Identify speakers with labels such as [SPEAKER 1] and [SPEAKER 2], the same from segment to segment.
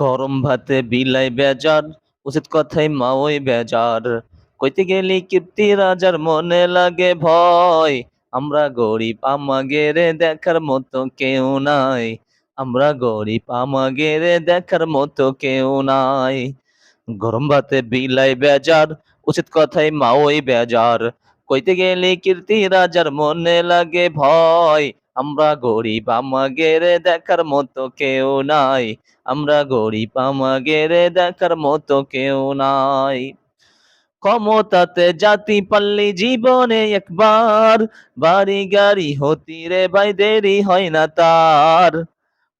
[SPEAKER 1] গরম ভাতে বিলাই বেজার, উচিত কথাই মা ওই বেজার। কইতে গেলি কীর্তি রাজার মনে লাগে ভয়, আমরা গরিব আমাগেরে দেখার মতো কেউ নাই, আমরা গরিব আমাগেরে দেখার মতো কেউ নাই। গরম ভাতে বিলাই বেজার, উচিত কথাই মা ওই বেজার। কইতে গেলি কীর্তি রাজার মনে লাগে ভয় আমরা গরিব আমাগেরে দেখার মতো কেউ নাই। আমরা গরিব আমাগেরে দেখার মতো কেউ নাই। ক্ষমতাতে জাতি পাল্লি জীবনে একবার বাড়ি গাড়ি হতি রে ভাই, দেরি হয় না তার।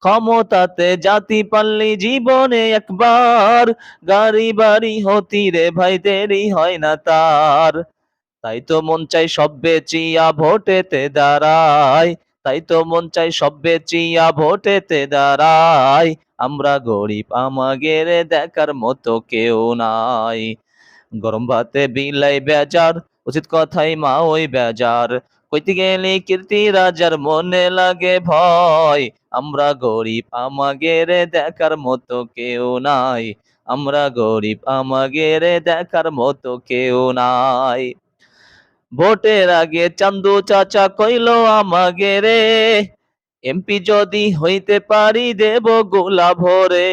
[SPEAKER 1] ক্ষমতাতে জাতি পাল্লি জীবনে একবার গাড়ি বাড়ি হতি রে ভাই, দেরি হয় না তার। তাই তো মন চাই সব বেচিয়া ভোটেতে দাঁড়ায়। তাই তো মন চাই সব বেচিয়া ভোটেতে দাঁড়ায় আমরা গরিব, আমাগেরে দেখার মতো কেউ নাই। গরম ভাতে বিলাই বেজার, উচিত কথাই মা ওই বেজার। কইতে গেলে কীর্তি রাজার মনে লাগে ভয়। আমরা গরিব, আমাগেরে দেখার মতো কেউ নাই। আমরা গরিব, আমাগেরে দেখার মতো কেউ নাই। ভোটের আগে চান্দু চাচা কইলো আমাগে রে। এমপি যদি হইতে পারি দেব গোলা ভরে।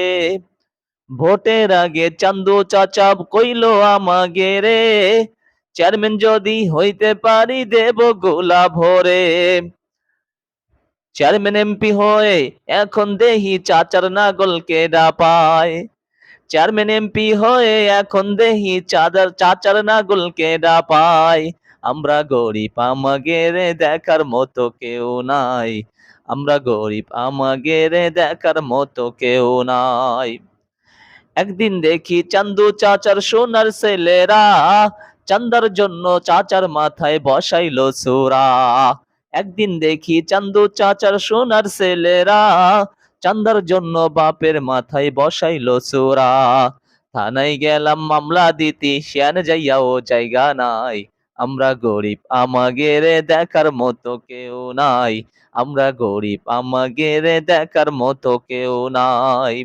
[SPEAKER 1] ভোটের আগে চান্দু চাচা কইলো আমাগে রে। চেয়ারম্যান যদি হইতে পারি দেব গোলা ভরে। চেয়ারম্যান এমপি হয়ে এখন দেহি চাচার নাগলকে ডাপায়। চেয়ারম্যান এমপি হয়ে এখন দেহি চাদার চাচার নাগলকে ডাপায়। আমরা গরিব আমাগেরে দেখার মতো কেউ নাই। আমরা গরিব আমাগেরে দেখার মতো কেউ নাই। একদিন দেখি চান্দু চাচার সোনার ছেলেরা, চান্দার জন্য চাচার মাথায় বসাইলো সুরা। একদিন দেখি চান্দু চাচার সোনার ছেলেরা, চান্দার জন্য বাপের মাথায় বসাইলো সুরা। থানায় গেলাম মামলা দিতি যাইয়া ও জায়গা নাই। আমরা গরিব, আমাগেরে দেখার মতো কেউ নাই। আমরা গরিব, আমাগেরে দেখার মতো কেউ নাই।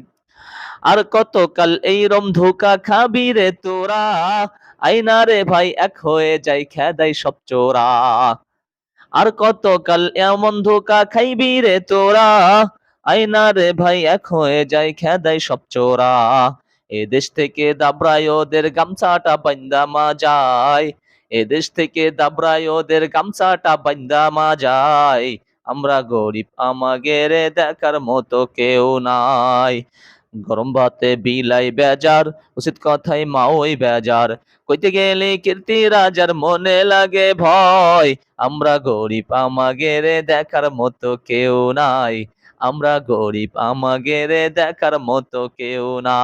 [SPEAKER 1] আর কতকাল এই রম ধোকা খাবি রে তোরা? আইনা রে ভাই, এক হয়ে যাই খেদাই সব চোরা। আর কতকাল এমন ধোকা খাইবি রে তোরা? আইনা রে ভাই, এক হয়ে যাই খেদাই সব চোরা। এদেশ থেকে দাবরায় ওদের গামছাটা বান্দা মা যায়। এদেশ থেকে দাবরায় ওদের গামছাটা বান্দা মা যায় আমরা গরিব, আমাগেরে দেখার মতো কেউ নাই। গরম ভাতে বিলাই বেজার, উচিত কথাই মা ওই বেজার। কইতে গেলে কীর্তি রাজার মনে লাগে ভয়। আমরা গরিব, আমাগেরে দেখার মতো কেউ নাই। আমরা গরিব, আমাগেরে দেখার মতো কেউ না